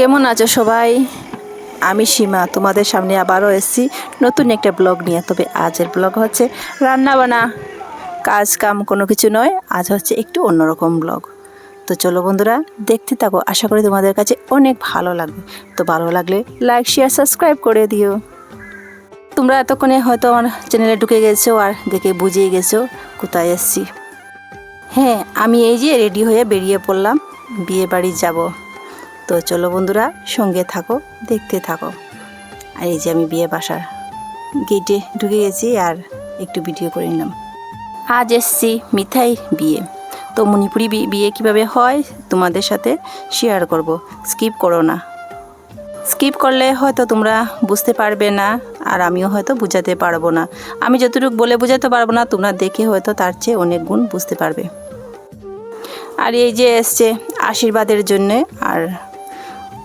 কেমন আছো সবাই? আমি সীমা, তোমাদের সামনে আবারও এসেছি নতুন একটা ব্লগ নিয়ে। তবে আজের ব্লগ হচ্ছে রান্না বান্না কাজ কাম কোনো কিছু নয়, আজ হচ্ছে একটু অন্যরকম ব্লগ। তো চলো বন্ধুরা, দেখতে থাকো। আশা করি তোমাদের কাছে অনেক ভালো লাগবে। তো ভালো লাগলে লাইক, শেয়ার, সাবস্ক্রাইব করে দিও। তোমরা এতক্ষণে হয়তো আমার চ্যানেলে ঢুকে গেছো আর দেখে বুঝিয়ে গেছো কোথায় এসেছি। হ্যাঁ আমি এই যে রেডি হয়ে বেরিয়ে পড়লাম, বিয়ে বাড়ি যাব। তো চলো বন্ধুরা, সঙ্গে থাকো, দেখতে থাকো। আর এই যে আমি বিয়ে বাসার গেটে ঢুকে গেছি আর একটু ভিডিও করে নিলাম। আজ এসছি মিঠাই বিয়ে। তো মণিপুরি বিয়ে কীভাবে হয় তোমাদের সাথে শেয়ার করব। স্কিপ করো না। স্কিপ করলে হয়তো তোমরা বুঝতে পারবে না আর আমিও হয়তো বোঝাতে পারব না। আমি যতটুকু বলে বোঝাতে পারব না, তোমরা দেখে হয়তো তার চেয়ে অনেক গুণ বুঝতে পারবে। আর এই যে এসছে আশীর্বাদের জন্যে আর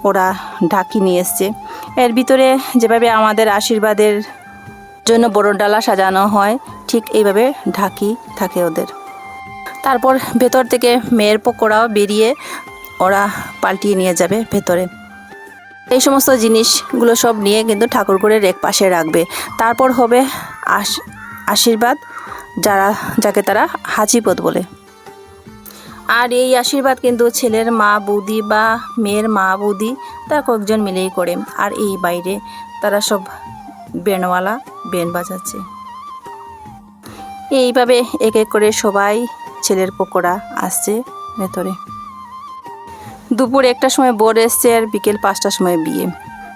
ওরা ঢাকি নিয়ে এসছে। এর ভিতরে যেভাবে আমাদের আশীর্বাদের জন্য বড় ডালা সাজানো হয়, ঠিক এইভাবে ঢাকি থাকে ওদের। তারপর ভেতর থেকে মেয়ের পকোড়াও বেরিয়ে ওরা পাল্টিয়ে নিয়ে যাবে ভেতরে। এই সমস্ত জিনিসগুলো সব নিয়ে কিন্তু ঠাকুর ঘরের এক পাশে রাখবে। তারপর হবে আশ- আশীর্বাদ যারা, যাকে তারা হাজিপদ বলে। আর এই আশীর্বাদ কিন্তু ছেলের মা বৌদি বা মেয়ের মা বৌদি, তারা কয়েকজন মিলেই করে। আর এই বাইরে তারা সব বেনওয়ালা, বেন বাজাচ্ছে। এইভাবে এক এক করে সবাই ছেলের পকোড়া আসছে ভেতরে। দুপুর একটা সময় বর এসছে আর বিকেল পাঁচটার সময় বিয়ে।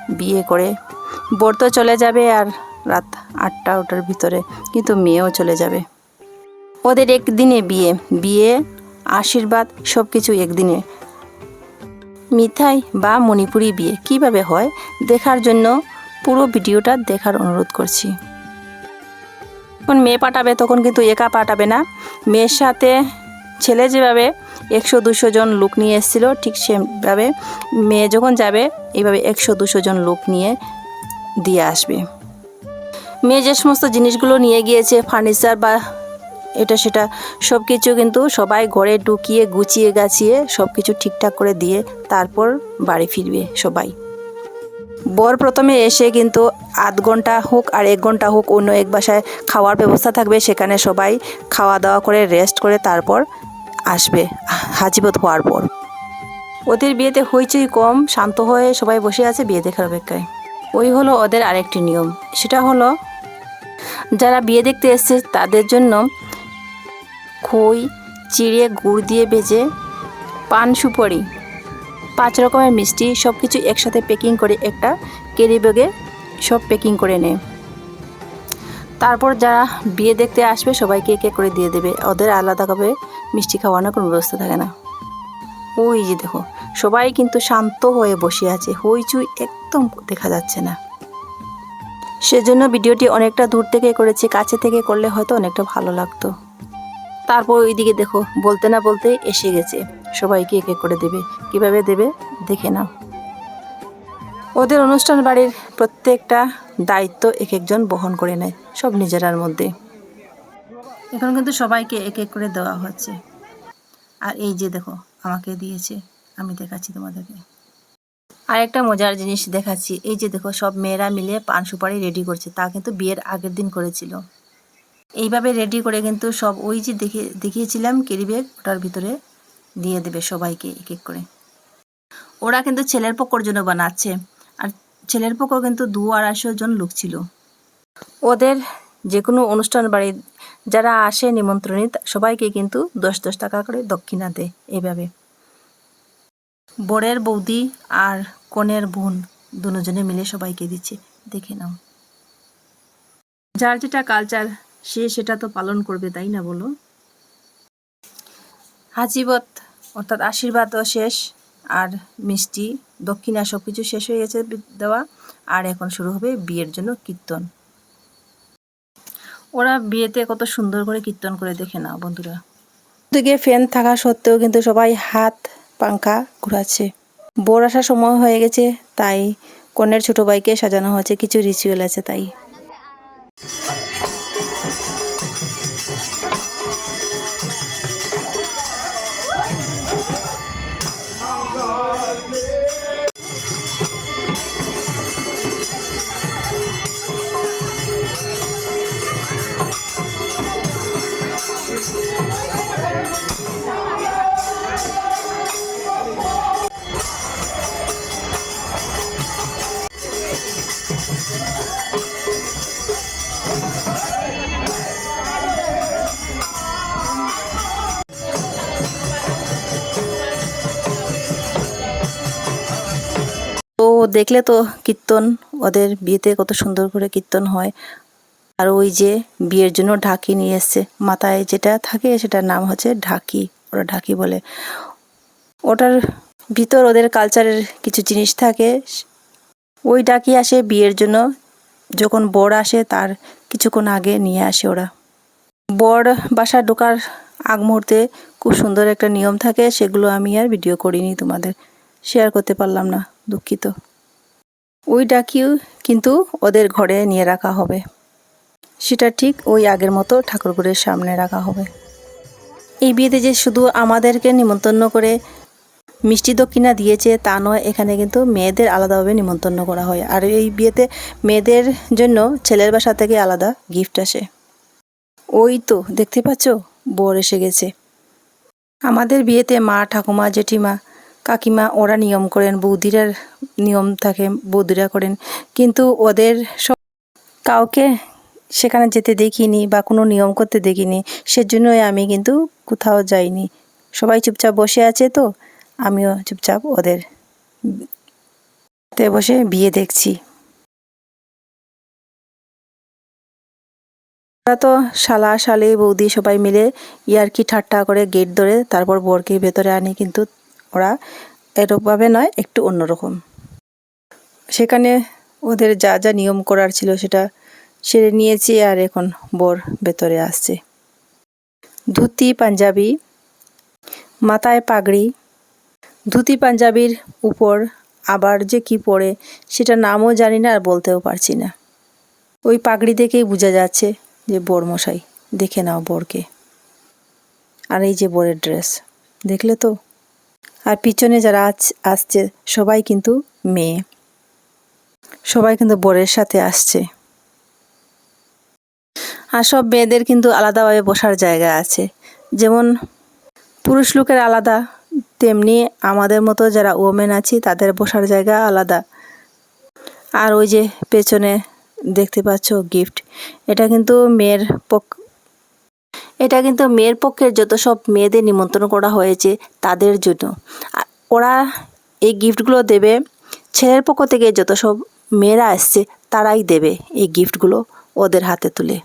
বিয়ে করে বর তো চলে যাবে আর রাত আটটা ওটার ভিতরে, কিন্তু মেয়েও চলে যাবে। ওদের একদিনে বিয়ে। বিয়ে আশীর্বাদ সব কিছু একদিনে। মিঠাই বা মণিপুরি বিয়ে কীভাবে হয় দেখার জন্য পুরো ভিডিওটা দেখার অনুরোধ করছি। যখন মেয়ে পাঠাবে তখন কিন্তু একা পাঠাবে না। মেয়ের সাথে ছেলে যেভাবে একশো দুশো জন লোক নিয়ে এসেছিল, ঠিক সেভাবে মেয়ে যখন যাবে, এইভাবে একশো দুশো জন লোক নিয়ে দিয়ে আসবে। মেয়ে যে সমস্ত জিনিসগুলো নিয়ে গিয়েছে ফার্নিচার বা এটা সেটা সব কিছু কিন্তু সবাই ঘরে ঢুকিয়ে, গুছিয়ে, গাছিয়ে সব কিছু ঠিকঠাক করে দিয়ে তারপর বাড়ি ফিরবে সবাই। বর প্রথমে এসে কিন্তু আধ ঘণ্টা হোক আর এক ঘণ্টা হোক অন্য এক বাসায় খাওয়ার ব্যবস্থা থাকবে। সেখানে সবাই খাওয়া দাওয়া করে রেস্ট করে তারপর আসবে হাজিবত হওয়ার পর। ওদের বিয়েতে হইচই কম, শান্ত হয়ে সবাই বসে আছে বিয়ে দেখার অপেক্ষায়। ওই হলো ওদের আরেকটি নিয়ম। সেটা হলো, যারা বিয়ে দেখতে এসছে তাদের জন্য খই, চিড়ে, গুড় দিয়ে ভেজে পান সুপারি। পাঁচ রকমের মিষ্টি সব কিছু একসাথে প্যাকিং করে একটা ক্যারি ব্যাগে সব প্যাকিং করে নেয় তারপর যারা বিয়ে দেখতে আসবে, সবাইকে একে করে দিয়ে দেবে। ওদের আলাদাভাবে মিষ্টি খাওয়ানোর কোনো ব্যবস্থা থাকে না। ওই যে দেখো, সবাই কিন্তু শান্ত হয়ে বসে আছে। হইচুই একদম দেখা যাচ্ছে না। সেজন্য ভিডিওটি অনেকটা দূর থেকে করেছি, কাছে থেকে করলে হয়তো অনেকটা ভালো লাগতো। তারপর ওইদিকে দেখো, বলতে না বলতে এসে গেছে। সবাইকে এক এক করে দেবে। কীভাবে দেবে? দেখে নাও। ওদের অনুষ্ঠান বাড়ির প্রত্যেকটা দায়িত্ব এক একজন বহন করে নেয়, সব নিজেরার মধ্যে। এখন কিন্তু সবাইকে এক এক করে দেওয়া হচ্ছে। আর এই যে দেখো, আমাকে দিয়েছে। আমি দেখাচ্ছি তোমাদেরকে। আর একটা মজার জিনিস দেখাচ্ছি। এই যে দেখো, সব মেয়েরা মিলে পান সুপারি রেডি করছে। তা কিন্তু বিয়ের আগের দিন করেছিল। এইভাবে রেডি করে কিন্তু সব ওই যে দেখিয়ে দেখিয়েছিলাম ক্যারি ব্যাগ ওটার ভিতরে দিয়ে দেবে সবাইকে এক এক করে। ওরা কিন্তু ছেলের পকর জন্য বানাচ্ছে। আর ছেলের পকর কিন্তু দু আড়াইশো জন লোক ছিল। ওদের যে কোনো অনুষ্ঠান বাড়ি যারা আসে নিমন্ত্রণী সবাইকে কিন্তু দশ দশ টাকা করে দক্ষিণা দেয় এইভাবে। বরের বৌদি আর কনের বোন দুজনে মিলে সবাইকে দিচ্ছে। দেখে নাও। যার যেটা কালচার সে সেটা তো পালন করবে তাই না বলো? হাজিবত অর্থাৎ আশীর্বাদও শেষ আর মিষ্টি দক্ষিণা সব কিছু শেষ হয়ে গেছে দেওয়া আর এখন শুরু হবে বিয়ের জন্য কীর্তন। ওরা বিয়েতে কত সুন্দর করে কীর্তন করে দেখে না বন্ধুরা। দিকে ফ্যান থাকা সত্ত্বেও কিন্তু সবাই হাত পাঙ্খা ঘুরাচ্ছে। বোর আসার সময় হয়ে গেছে তাই কনের ছোট ভাইকে সাজানো হয়েছে কিছু রিচুয়াল আছে তাই। দেখলে তো কীর্তন, ওদের বিয়েতে কত সুন্দর করে কীর্তন হয়। আর ওই যে বিয়ের জন্য ঢাকি নিয়ে এসছে। মাথায় যেটা থাকে সেটার নাম হচ্ছে ঢাকি, ওরা ঢাকি বলে। ওটার ভিতর ওদের কালচারের কিছু জিনিস থাকে। ওই ডাকি আসে বিয়ের জন্য। যখন বর আসে তার কিছুক্ষণ আগে নিয়ে আসে ওরা। বর বাসা ঢোকার আগ মুহূর্তে খুব সুন্দর একটা নিয়ম থাকে, সেগুলো আমি আর ভিডিও করিনি তোমাদের। শেয়ার করতে পারলাম না, দুঃখিত। ওই ডাকিও কিন্তু ওদের ঘরে নিয়ে রাখা হবে। সেটা ঠিক ওই আগের মতো ঠাকুরঘরের সামনে রাখা হবে। এই বিয়েতে যে শুধু আমাদেরকে নিমন্ত্রণ করে মিষ্টি দক্ষিণা দিয়েছে, তা নয়, এখানে কিন্তু মেয়েদের আলাদাভাবে নিমন্ত্রণ করা হয়। আর এই বিয়েতে মেয়েদের জন্য ছেলের বাসা থেকে আলাদা গিফট আসে। ওই তো, দেখতে পাচ্ছ? বর এসে গেছে। আমাদের বিয়েতে মা, ঠাকুমা, জেঠিমা কাকিমা ওরা নিয়ম করেন, বৌদিরা নিয়ম থাকে, বৌদিরা করেন। কিন্তু ওদের সব কাউকে সেখানে যেতে দেখিনি বা কোনো নিয়ম করতে দেখিনি। সেজন্যই আমি কিন্তু কোথাও যাইনি। সবাই চুপচাপ বসে আছে তো, আমিও চুপচাপ ওদের তে বসে বিয়ে দেখছি। ওরা তো শালা শালি বৌদি সবাই মিলে ইয়ারকি ঠাট্টা করে গেট ধরে তারপর বরকে ভেতরে আনি কিন্তু ওরা এরকমভাবে নয়, একটু অন্যরকম। সেখানে ওদের যা যা নিয়ম করার ছিল সেটা সেরে নিয়েছি আর এখন বর ভেতরে আসছে। ধুতি, পাঞ্জাবি, মাথায় পাগড়ি। ধুতি, পাঞ্জাবির উপর আবার যে কি পরে সেটা নামও জানি না আর বলতেও পারছি না। ওই পাগড়ি দেখেই বোঝা যাচ্ছে যে বর মশাই দেখে নাও বরকে। আর এই যে বরের ড্রেস, দেখলে তো আর পিছনে যারা আসছে, সবাই কিন্তু মেয়ে। সবাই কিন্তু বরের সাথে আসছে। আর সব মেয়েদের কিন্তু আলাদাভাবে বসার জায়গা আছে। যেমন পুরুষ লোকের আলাদা, তেমনি আমাদের মতো যারা ওমেন আছি, তাদের বসার জায়গা আলাদা। আর ওই যে পেছনে দেখতে পাচ্ছ গিফট এটা কিন্তু মেয়ের পক্ষ এটা কিন্তু মেয়ের পক্ষের যত সব মেয়েদের নিমন্ত্রণ করা হয়েছে, তাদের জন্য। ওরা এই গিফটগুলো দেবে, ছেলের পক্ষ থেকে যত সব মেয়েরা আসছে, তারাই দেবে এই গিফটগুলো ওদের হাতে তুলে।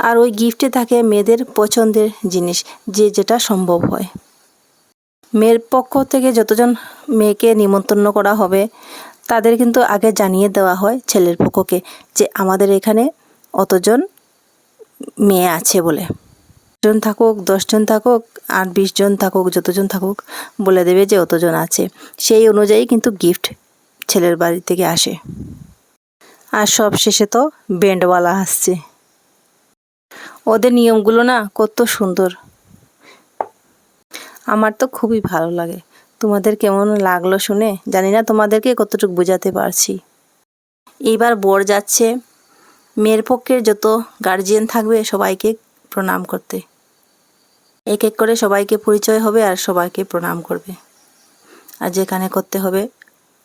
আর ওই গিফটে থাকে মেয়েদের পছন্দের জিনিস, যে যেটা সম্ভব হয়। মেয়ের পক্ষ থেকে যতজন মেয়েকে নিমন্ত্রণ করা হবে, তাদের কিন্তু আগে জানিয়ে দেওয়া হয় ছেলের পক্ষকে যে আমাদের এখানে অতজন মেয়ে আছে বলে। জন থাকুক দশজন থাকুক আর বিশ জন থাকুক, যতজন থাকুক বলে দেবে যে অতজন আছে। সেই অনুযায়ী কিন্তু গিফট ছেলের বাড়ি থেকে আসে। আর সব শেষে তো ব্যান্ডওয়ালা আসছে। ওদের নিয়মগুলো না কত সুন্দর। আমার তো খুবই ভালো লাগে। তোমাদের কেমন লাগল শুনে? জানি না তোমাদেরকে কতটুকু বোঝাতে পারছি। এইবার বর যাচ্ছে। মেয়ের পক্ষের যত গার্জিয়ান থাকবে সবাইকে প্রণাম করতে। এক এক করে সবাইকে পরিচয় হবে আর সবাইকে প্রণাম করবে। আর যেখানে করতে হবে,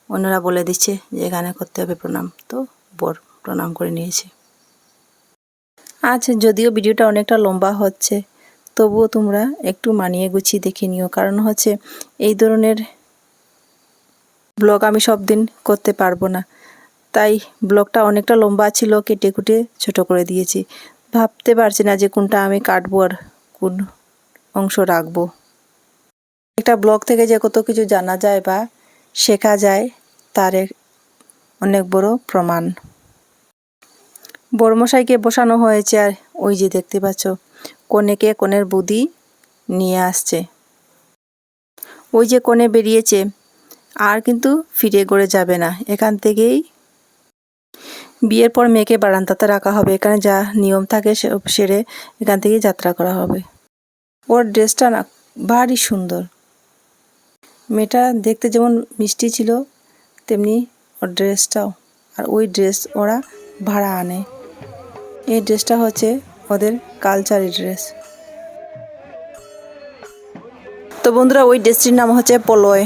অন্যরা বলে দিচ্ছে যে এখানে করতে হবে প্রণাম। তো বর প্রণাম করে নিয়েছে। আজ যদিও ভিডিওটা অনেকটা লম্বা হচ্ছে, তবুও তোমরা একটু মানিয়ে গুছিয়ে দেখে নিও। কারণ হচ্ছে, এই ধরনের ব্লগ আমি সব দিন করতে পারব না। তাই ব্লগটা অনেকটা লম্বা ছিল, কেটে কুটে ছোট করে দিয়েছি। ভাবতে পারছি না যে কোনটা আমি কাটবো আর কোন অংশ রাখব। একটা ব্লগ থেকে যে কত কিছু জানা যায় বা শেখা যায়, তার অনেক বড় প্রমাণ। বড়মশাইকে বসানো হয়েছে আর ওই যে দেখতে পাচ্ছ কনেকে কনের বুদি নিয়ে আসছে। ওই যে কনে বেরিয়েছে, আর কিন্তু ফিরে গড়ে যাবে না। এখান থেকেই বিয়ের পর মেয়েকে বারান্দাতে রাখা হবে। এখানে যা নিয়ম থাকে সেরে এখান থেকেই যাত্রা করা হবে। ওর ড্রেসটা না ভারী সুন্দর। মেয়েটা দেখতে যেমন মিষ্টি ছিল, তেমনি ওর ড্রেসটাও। আর ওই ড্রেস ওরা ভাড়া আনে। এই ড্রেসটা হচ্ছে ওদের কালচারি ড্রেস। তো বন্ধুরা, ওই ড্রেসটির নাম হচ্ছে পলয়।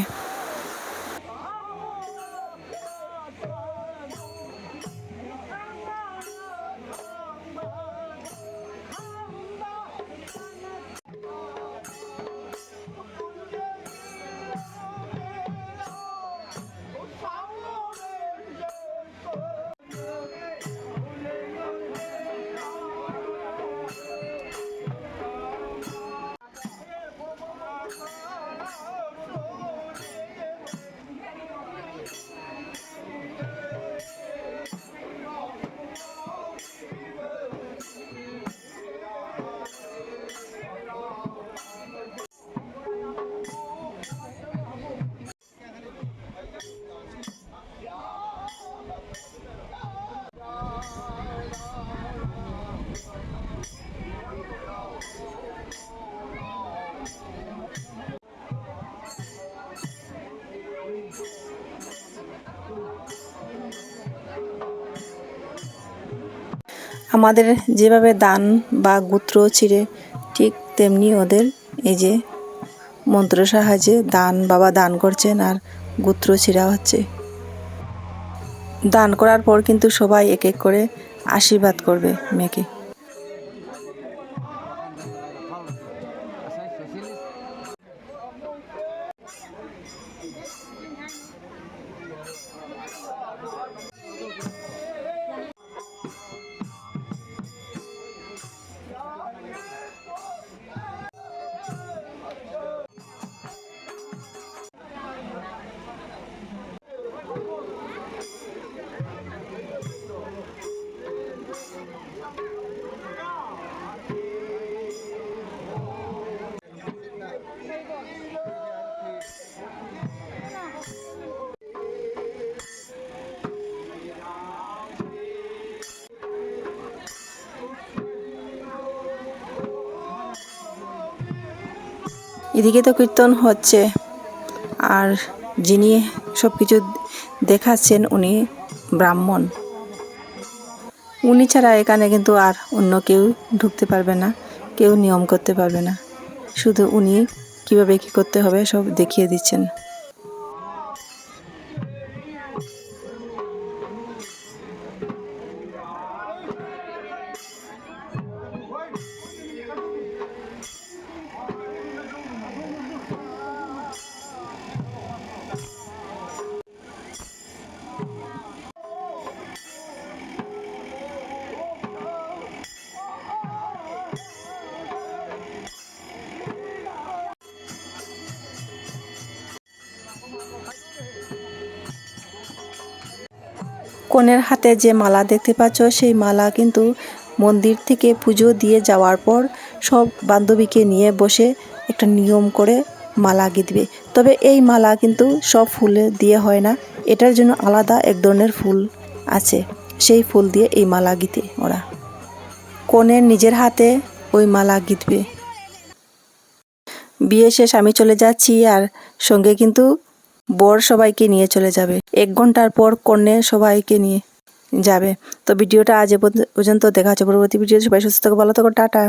আমাদের যেভাবে দান বা গুত্র ছিঁড়ে, ঠিক তেমনি ওদের এই যে মন্ত্র সাহায্যে দান বাবা দান করছেন আর গুত্র ছিঁড়া হচ্ছে। দান করার পর কিন্তু সবাই এক এক করে আশীর্বাদ করবে মেয়েকে। এদিকে তো কীর্তন হচ্ছে। আর যিনি সব কিছু দেখাচ্ছেন উনি ব্রাহ্মণ। উনি ছাড়া এখানে কিন্তু আর অন্য কেউ ঢুকতে পারবে না, কেউ নিয়ম করতে পারবে না। শুধু উনি কীভাবে কী করতে হবে সব দেখিয়ে দিচ্ছেন। কনের হাতে যে মালা দেখতে পাচ্ছ, সেই মালা কিন্তু মন্দির থেকে পুজো দিয়ে যাওয়ার পর সব বান্ধবীকে নিয়ে বসে একটা নিয়ম করে মালা গিঁথবে। তবে এই মালা কিন্তু সব ফুলে দিয়ে হয় না, এটার জন্য আলাদা এক ধরনের ফুল আছে, সেই ফুল দিয়ে এই মালা গিতে ওরা। কনের নিজের হাতে ওই মালা গিঁথবে। বিয়ে শেষ, আমি চলে যাচ্ছি, আর সঙ্গে কিন্তু বর সবাইকে নিয়ে চলে যাবে। এক ঘণ্টার পর কন্যে সবাইকে নিয়ে যাবে। তো ভিডিওটা আজ পর্যন্ত দেখা হচ্ছে। পরবর্তী ভিডিও সবাই সুস্থ থাকো, ভালো থাকো, টাটা।